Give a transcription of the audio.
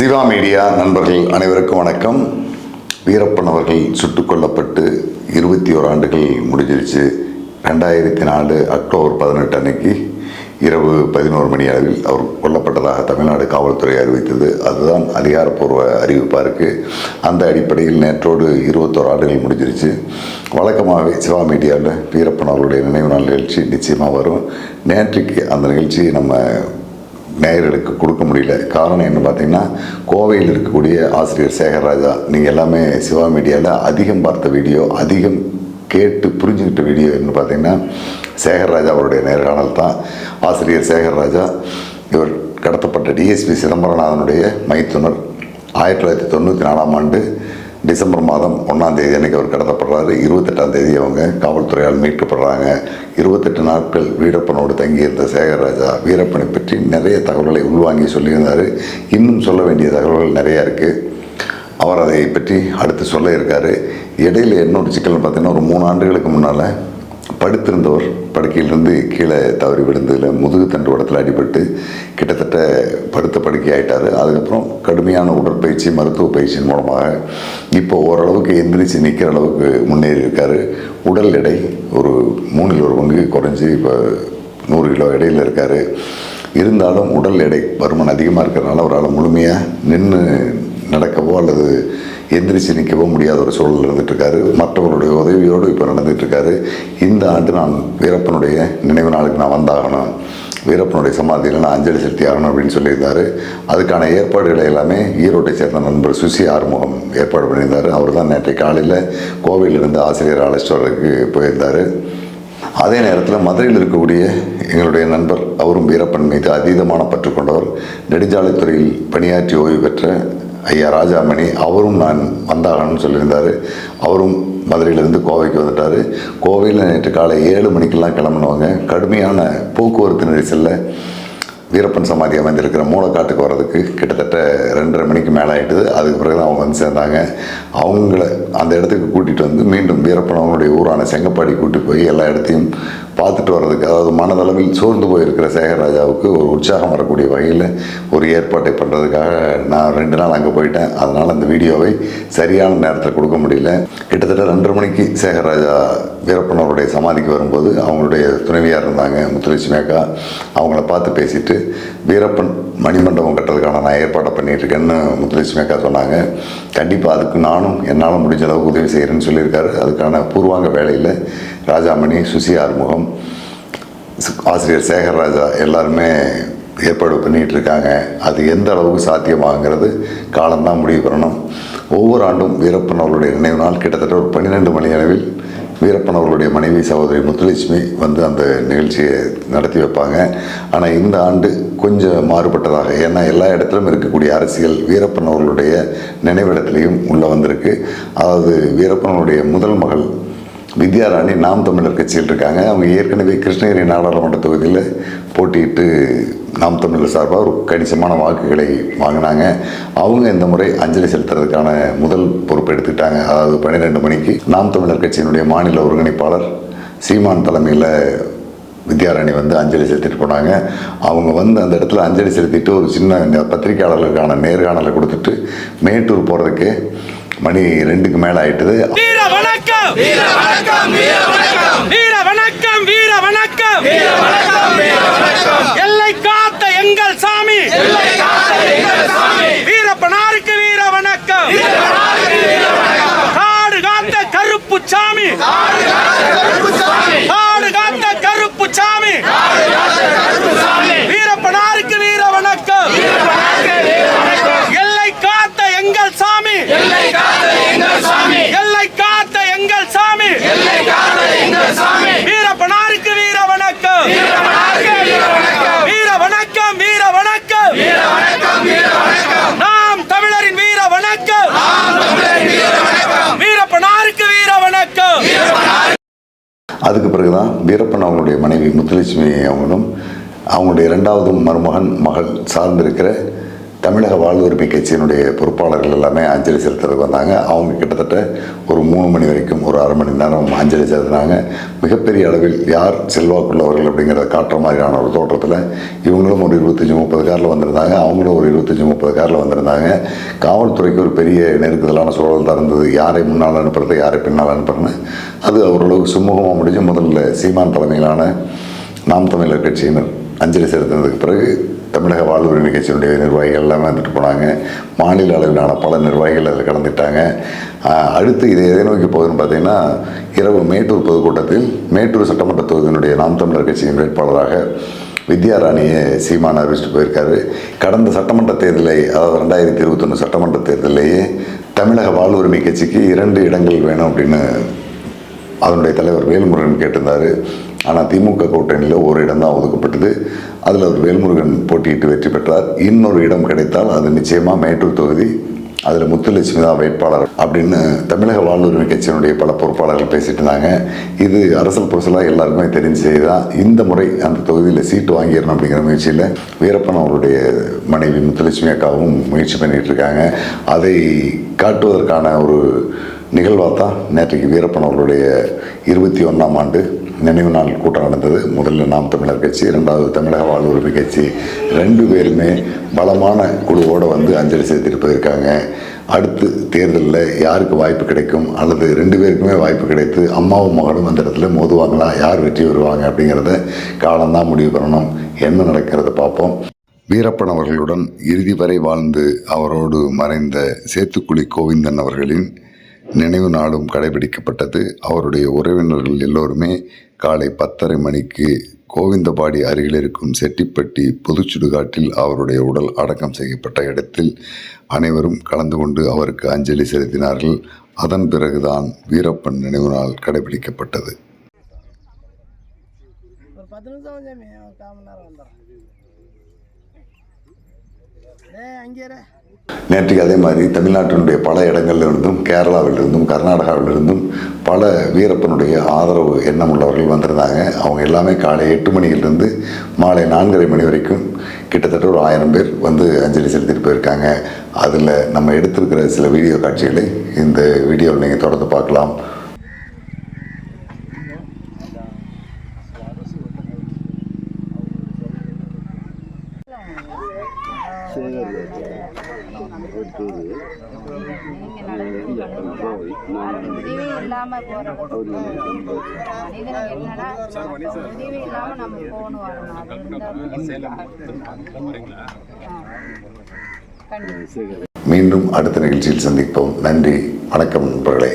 Siva media நண்பர்கள் அனைவருக்கும் வணக்கம். வீரப்பன் அவர்கள் சுட்டுக் கொல்லப்பட்டு இருபத்தி ஓர் ஆண்டுகள் முடிஞ்சிருச்சு. ரெண்டாயிரத்தி நாலு அக்டோபர் பதினெட்டு அன்னைக்கு இரவு பதினோரு மணி அளவில் அவர் கொல்லப்பட்டதாக தமிழ்நாடு காவல்துறை அறிவித்தது. அதுதான் அதிகாரப்பூர்வ அறிவிப்பாக இருக்குது அந்த அடிப்படையில் நேற்றோடு இருபத்தோரு ஆண்டுகள் முடிஞ்சிருச்சு. வழக்கமாகவே சிவா மீடியாவில் வீரப்பன் அவர்களுடைய நினைவு நாள் நிகழ்ச்சி நிச்சயமாக வரும். நேற்றுக்கு அந்த நிகழ்ச்சியை நம்ம நேயர்களுக்கு கொடுக்க முடியல. காரணம் என்ன பார்த்தீங்கன்னா கோவையில் இருக்கக்கூடிய ஆசிரியர் சேகர்ராஜா நீங்கள் எல்லாமே சிவா மீடியாவில் அதிகம் பார்த்த வீடியோ அதிகம் கேட்டு புரிஞ்சுக்கிட்ட வீடியோ என்ன பார்த்தீங்கன்னா சேகர்ராஜா அவருடைய நேர்காணல் தான். ஆசிரியர் சேகர்ராஜா இவர் கடத்தப்பட்ட டிஎஸ்பி சிதம்பரநாதனுடைய மைத்துனர். ஆயிரத்தி தொள்ளாயிரத்தி தொண்ணூற்றி நாலாம் ஆண்டு டிசம்பர் மாதம் ஒன்றாம் தேதி அன்னைக்கு அவர் கடத்தப்படுறாரு. இருபத்தெட்டாம் தேதி அவங்க காவல்துறையால் மீட்கப்படுறாங்க. இருபத்தெட்டு நாட்கள் வீரப்பனோடு தங்கியிருந்த சேகர்ராஜா வீரப்பனை பற்றி நிறைய தகவல்களை உள்வாங்கி சொல்லியிருந்தார். இன்னும் சொல்ல வேண்டிய தகவல்கள் நிறையா இருக்குது அவர் அதை பற்றி அடுத்து சொல்ல இருக்கார். இடையில இன்னொரு சிக்கல்னு பார்த்தீங்கன்னா ஒரு மூணு ஆண்டுகளுக்கு முன்னால் படுத்திருந்தவர் படுக்கையிலிருந்து கீழே தவறி விழுந்ததில் முதுகு தண்டு உடத்தில் அடிபட்டு கிட்டத்தட்ட படுத்த படுக்கை ஆகிட்டார் அதுக்கப்புறம் கடுமையான உடற்பயிற்சி மருத்துவ பயிற்சியின் மூலமாக இப்போ ஓரளவுக்கு எந்திரிச்சு நிற்கிற அளவுக்கு முன்னேறி இருக்கார். உடல் எடை ஒரு மூணில் ஒரு பங்கு குறைஞ்சி இப்போ நூறு கிலோ எடையில் இருக்கார். இருந்தாலும் உடல் எடை பருமன் அதிகமாக இருக்கிறனால அவரால் முழுமையாக நின்று நடக்கவோ அல்லது எந்திரிச்சு நிற்கவும் முடியாத ஒரு சூழல் இருந்துட்டு மற்றவர்களுடைய உதவியோடு இப்போ நடந்துகிட்ருக்காரு. இந்த ஆண்டு நான் வீரப்பனுடைய நினைவு நாளுக்கு நான் வந்தாகணும். வீரப்பனுடைய சமாதியில் நான் அஞ்சலி செலுத்தி ஆகணும் அப்படின்னு சொல்லியிருந்தாரு. அதுக்கான ஏற்பாடுகளை எல்லாமே ஈரோட்டை சேர்ந்த நண்பர் சுசி ஆறுமுகம் ஏற்பாடு பண்ணியிருந்தார். அவர் தான் நேற்றை காலையில் கோவையிலிருந்து ஆசிரியர் அழைச்சிட்டு போயிருந்தார். அதே நேரத்தில் மதுரையில் இருக்கக்கூடிய எங்களுடைய நண்பர் அவரும் வீரப்பன் மீது அதீதமான பற்று கொண்டவர். நெடுஞ்சாலைத்துறையில் பணியாற்றி ஓய்வு பெற்ற ஐயா ராஜாமணி அவரும் நான் வந்தாகணும்னு சொல்லியிருந்தார். அவரும் மதுரையிலேருந்து கோவைக்கு வந்துட்டார். கோவையில் நேற்று காலை ஏழு மணிக்கெல்லாம் கிளம்புனவங்க. கடுமையான போக்குவரத்து நெரிசலில் வீரப்பன் சமாதி அமைந்திருக்கிற மூளைக்காட்டுக்கு வர்றதுக்கு கிட்டத்தட்ட ரெண்டரை மணிக்கு மேலே ஆகிட்டுது அதுக்கு பிறகு தான் அவங்க வந்து சேர்ந்தாங்க. அவங்கள அந்த இடத்துக்கு கூட்டிகிட்டு வந்து மீண்டும் வீரப்பன் அவங்களுடைய ஊரான செங்கப்பாடி கூட்டி போய் எல்லா இடத்தையும் பார்த்துட்டு வர்றதுக்கு அதாவது மனதளவில் சோர்ந்து போயிருக்கிற சேகர்ராஜாவுக்கு ஒரு உற்சாகம் வரக்கூடிய வகையில் ஒரு ஏற்பாட்டை பண்ணுறதுக்காக நான் ரெண்டு நாள் அங்கே போயிட்டேன். அதனால் அந்த வீடியோவை சரியான நேரத்தில் கொடுக்க முடியல. கிட்டத்தட்ட ரெண்டரை மணிக்கு சேகர்ராஜா வீரப்பனவருடைய சமாதிக்கு வரும்போது அவங்களுடைய துணைவியார் இருந்தாங்க முத்துலட்சுமி அக்கா. அவங்கள பார்த்து பேசிட்டு வீரப்பன் மணிமண்டபம் கட்டுறதுக்கான நான் ஏற்பாடை பண்ணிட்டு இருக்கேன்னு முத்துலட்சுமி அக்கா சொன்னாங்க. கண்டிப்பாக அதுக்கு நானும் என்னால் முடிஞ்ச அளவுக்கு உதவி செய்கிறேன்னு சொல்லியிருக்காரு. அதுக்கான பூர்வாங்க வேலையில் ராஜாமணி சுசி ஆறுமுகம் ஆசிரியர் சேகர்ராஜா எல்லாருமே ஏற்பாடு பண்ணிகிட்டு இருக்காங்க அது எந்த அளவுக்கு சாத்தியமாகிறது காலம்தான் முடிவு பண்ணணும். ஒவ்வொரு ஆண்டும் வீரப்பன் அவர்களுடைய நினைவு நாள். கிட்டத்தட்ட ஒரு பன்னிரெண்டு மணி அளவில் வீரப்பன் அவர்களுடைய மனைவி சகோதரி முத்துலட்சுமி வந்து அந்த நிகழ்ச்சியை நடத்தி வைப்பாங்க. ஆனால் இந்த ஆண்டு கொஞ்சம் மாறுபட்டதாக ஏன்னா எல்லா இடத்திலும் இருக்கக்கூடிய அரசியல் வீரப்பன் அவர்களுடைய நினைவிடத்திலையும் உள்ளே வந்திருக்கு. அதாவது வீரப்பன் அவருடைய முதல் மகள் வித்யாராணி நாம் தமிழர் கட்சியில் இருக்காங்க. அவங்க ஏற்கனவே கிருஷ்ணகிரி நாடாளுமன்ற தொகுதியில் போட்டியிட்டு நாம் தமிழர் சார்பாக ஒரு கணிசமான வாக்குகளை வாங்கினாங்க. அவங்க இந்த முறை அஞ்சலி செலுத்துறதுக்கான முதல் பொறுப்பு எடுத்துக்கிட்டாங்க. அதாவது பன்னிரெண்டு மணிக்கு நாம் தமிழர் கட்சியினுடைய மாநில ஒருங்கிணைப்பாளர் சீமான் தலைமையில் வித்யாராணி வந்து அஞ்சலி செலுத்திட்டு போனாங்க. அவங்க வந்து அந்த இடத்துல அஞ்சலி செலுத்திட்டு ஒரு சின்ன இந்த பத்திரிகையாளர்களுக்கான நேர்காணலை கொடுத்துட்டு மேட்டூர் போகிறதுக்கு மணி ரெண்டுக்கு மேலே ஆயிட்டுது. வீர வணக்கம்! வீர வணக்கம் வீர வணக்கம்! வீர வணக்கம் வீர வணக்கம்! வீர வணக்கம் வீர வணக்கம் எல்லை காத்த எங்கள் சாமி எல்லை காத்த எங்கள் சாமி வீரப்பனாருக்கு வீர வணக்கம் வீர வணக்கம் வீர வணக்கம் காடு காத்த கருப்பு சாமி காடு காத்த கருப்பு சாமி காடு காத்த கருப்பு சாமி காடு காத்த கருப்பு சாமி வீரப்பனாருக்கு வீர வணக்கம் வீர வணக்கம் வீர வணக்கம் எல்லை காத்த எங்கள் சாமி எல்லை காத்த எங்கள் சாமி எல்லை காத்த எங்கள் சாமி எல்லை காத்த எங்கள் சாமி வீரப்பனாருக்கு வீர வணக்கம் வீரப்பனாருக்கு வீர வணக்கம் வீர வணக்கம் வீர வணக்கம் வீர வணக்கம் வீர வணக்கம் நாம் தமிழரின் வீர வணக்கம் நாம் தமிழரின் வீர வணக்கம் வீரப்பனாருக்கு வீர வணக்கம் அதுக்கு பிறகுதான் வீரப்பன் அவங்களுடைய மனைவி முத்துலட்சுமி அவங்களும் அவங்களுடைய இரண்டாவது மருமகன் மகள் சார்ந்திருக்கிற தமிழக வாழ்வுரிமை கட்சியினுடைய பொறுப்பாளர்கள் எல்லாமே அஞ்சலி செலுத்துறதுக்கு வந்தாங்க. அவங்க கிட்டத்தட்ட ஒரு மூணு மணி வரைக்கும் ஒரு அரை மணி நேரம் அஞ்சலி செலுத்தினாங்க. மிகப்பெரிய அளவில் யார் செல்வாக்குள்ளவர்கள் அப்படிங்கிறத காட்டுற மாதிரியான ஒரு தோற்றத்தில் இவங்களும் ஒரு இருபத்தஞ்சி முப்பது காரில் வந்திருந்தாங்க. அவங்களும் ஒரு இருபத்தஞ்சி முப்பது காரில் வந்திருந்தாங்க. காவல்துறைக்கு ஒரு பெரிய நெருக்குதலான சூழல் தான் இருந்தது. யாரை முன்னால் அனுப்புறது யாரை பின்னால் அனுப்புறதுன்னு. அது ஓரளவுக்கு சுமூகமாக முடிஞ்சு முதல்ல சீமான் தலைமையிலான நாம் தமிழர் கட்சியினர் அஞ்சலி செலுத்தினதுக்கு பிறகு தமிழக வாழ்வுரிமை கட்சியினுடைய நிர்வாகிகள் எல்லாமே வந்துட்டு போனாங்க. மாநில அளவிலான பல நிர்வாகிகள் அதில் கலந்துட்டாங்க. அடுத்து இது எதை நோக்கி போகுதுன்னு பார்த்தீங்கன்னா இரவு மேட்டூர் பொதுக்கூட்டத்தில் மேட்டூர் சட்டமன்ற தொகுதியினுடைய நாம் தமிழர் கட்சியின் வேட்பாளராக வித்யாராணியை சீமான் அறிவிச்சுட்டு போயிருக்காரு. கடந்த சட்டமன்ற தேர்தலை அதாவது ரெண்டாயிரத்தி இருபத்தொன்று சட்டமன்ற தேர்தலிலேயே தமிழக வாழ்வுரிமை கட்சிக்கு இரண்டு இடங்கள் வேணும் அப்படின்னு அதனுடைய தலைவர் வேல்முருகன் கேட்டிருந்தார். ஆனால் திமுக கூட்டணியில் ஒரு இடம் தான் ஒதுக்கப்பட்டது. அதில் அவர் வேல்முருகன் போட்டியிட்டு வெற்றி பெற்றார். இன்னொரு இடம் கிடைத்தால் அது நிச்சயமாக மேட்டூர் தொகுதி அதில் முத்துலட்சுமி தான் வேட்பாளர் அப்படின்னு தமிழக வாழ்வுரிமை கட்சியினுடைய பல பொறுப்பாளர்கள் பேசிட்டு இருந்தாங்க. இது அரசல் புரசலாக எல்லாருக்குமே தெரிஞ்ச தான். இந்த முறை அந்த தொகுதியில் சீட்டு வாங்கிடணும் அப்படிங்கிற முயற்சியில் வீரப்பன் அவருடைய மனைவி முத்துலட்சுமி அக்காவும் முயற்சி பண்ணிகிட்டு இருக்காங்க. அதை காட்டுவதற்கான ஒரு நிகழ்வாக தான் நேற்றைக்கு வீரப்பன் அவர்களுடைய இருபத்தி ஒன்றாம் ஆண்டு நினைவு நாள் கூட்டம் நடந்தது. முதல்ல நாம் தமிழர் கட்சி இரண்டாவது தமிழக வாழ்வுரிமை கட்சி. ரெண்டு பேருமே பலமான குழுவோடு வந்து அஞ்சலி செலுத்திட்டு போயிருக்காங்க அடுத்து தேர்தலில் யாருக்கு வாய்ப்பு கிடைக்கும்? அல்லது ரெண்டு பேருக்குமே வாய்ப்பு கிடைத்து அம்மாவும் மகனும் அந்த இடத்துல மோதுவாங்களா? யார் வெற்றி வருவாங்க அப்படிங்கிறத காலம்தான் முடிவு பண்ணணும். என்ன நடக்கிறத பார்ப்போம். வீரப்பன் அவர்களுடன் இறுதி வரை வாழ்ந்து அவரோடு மறைந்த சேத்துக்குழி கோவிந்தன் அவர்களின் நினைவு நாளும் கடைபிடிக்கப்பட்டது. அவருடைய உறவினர்கள் எல்லோருமே காலை பத்தரை மணிக்கு கோவிந்தபாடி அருகில் இருக்கும் செட்டிப்பட்டி பொதுச்சுடுகாட்டில் அவருடைய உடல் அடக்கம் செய்யப்பட்ட இடத்தில் அனைவரும் கலந்து கொண்டு அவருக்கு அஞ்சலி செலுத்தினார்கள். அதன் பிறகுதான் வீரப்பன் நினைவு நாள் கடைபிடிக்கப்பட்டது. அங்கே நேற்றுக்கு அதே மாதிரி தமிழ்நாட்டினுடைய பல இடங்களிலிருந்தும் கேரளாவிலிருந்தும் கர்நாடகாவிலிருந்தும் பல வீரப்பனுடைய ஆதரவு எண்ணம் உள்ளவர்கள் வந்திருந்தாங்க. அவங்க எல்லாமே காலை எட்டு மணியிலிருந்து மாலை நான்கரை மணி வரைக்கும் கிட்டத்தட்ட ஒரு ஆயிரம் பேர் வந்து அஞ்சலி செலுத்திட்டு போயிருக்காங்க. அதில் நம்ம எடுத்திருக்கிற சில வீடியோ காட்சிகளை இந்த வீடியோவில் நீங்கள் தொடர்ந்து பார்க்கலாம். உதவி இல்லாம போறது மனிதனுக்கு என்னன்னா உதவி இல்லாம நம்ம போகணும் வரணும் மீண்டும் அடுத்த நிகழ்ச்சியில் சந்திப்போம். நன்றி. வணக்கம் நண்பர்களே.